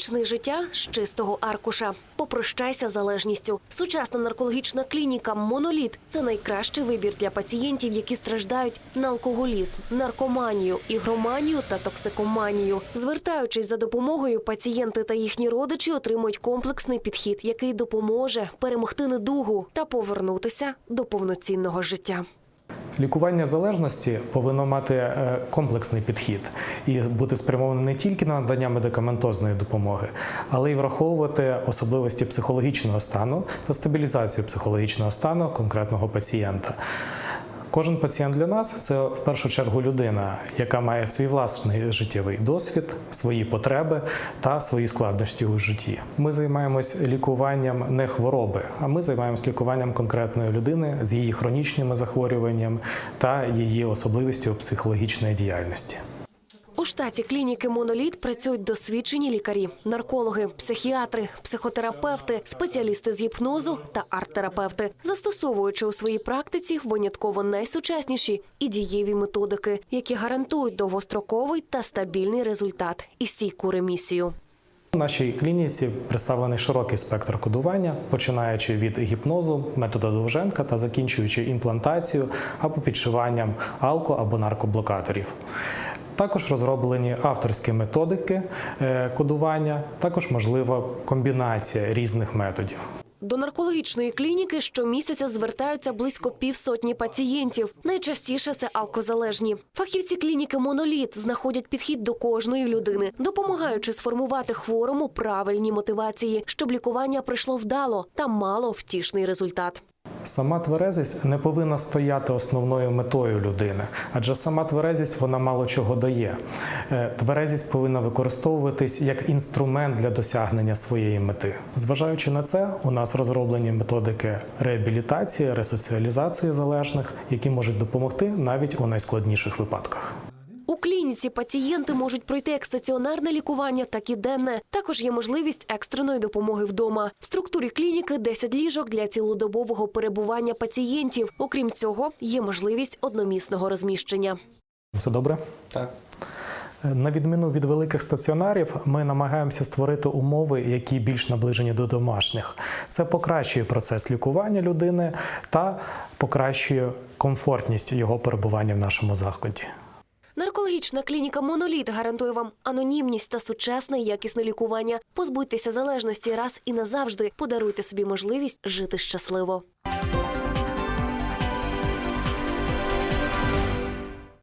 Почни життя з чистого аркуша. Попрощайся залежністю. Сучасна наркологічна клініка Моноліт це найкращий вибір для пацієнтів, які страждають на алкоголізм, наркоманію, ігроманію та токсикоманію. Звертаючись за допомогою, пацієнти та їхні родичі отримують комплексний підхід, який допоможе перемогти недугу та повернутися до повноцінного життя. Лікування залежності повинно мати е, комплексний підхід і бути спрямовано не тільки на надання медикаментозної допомоги, але й враховувати особливості психологічного стану та стабілізацію психологічного стану конкретного пацієнта. Кожен пацієнт для нас це в першу чергу людина, яка має свій власний життєвий досвід, свої потреби та свої складності у житті. Ми займаємось лікуванням не хвороби, а ми займаємось лікуванням конкретної людини з її хронічними захворюванням та її особливістю психологічної діяльності. У штаті клініки Моноліт працюють досвідчені лікарі, наркологи, психіатри, психотерапевти, спеціалісти з гіпнозу та арт-терапевти, застосовуючи у своїй практиці винятково найсучасніші і дієві методики, які гарантують довгостроковий та стабільний результат і стійку ремісію. У нашій клініці представлений широкий спектр кодування, починаючи від гіпнозу, метода Довженка та закінчуючи імплантацією або підшиванням алко або наркоблокаторів. Також розроблені авторські методики е, кодування, також можлива комбінація різних методів. До наркологічної клініки щомісяця звертаються близько півсотні пацієнтів. Найчастіше це алкозалежні. Фахівці клініки Моноліт знаходять підхід до кожної людини, допомагаючи сформувати хворому правильні мотивації, щоб лікування прийшло вдало та мало втішний результат. Сама тверезість не повинна стояти основною метою людини, адже сама тверезість вона мало чого дає. Е, Тверезість повинна використовуватись як інструмент для досягнення своєї мети. Зважаючи на це, у нас розроблені методики реабілітації, ресоціалізації залежних, які можуть допомогти навіть у найскладніших випадках. У клініці пацієнти можуть пройти як стаціонарне лікування, так і денне. Також є можливість екстреної допомоги вдома. В структурі клініки 10 ліжок для цілодобового перебування пацієнтів. Окрім цього, є можливість одномісного розміщення. Все добре? Так. На відміну від великих стаціонарів, ми намагаємося створити умови, які більш наближені до домашніх. Це покращує процес лікування людини та покращує комфортність його перебування в нашому закладі. Наркологічна клініка Моноліт гарантує вам анонімність та сучасне якісне лікування. Позбудьтеся залежності раз і назавжди. Подаруйте собі можливість жити щасливо.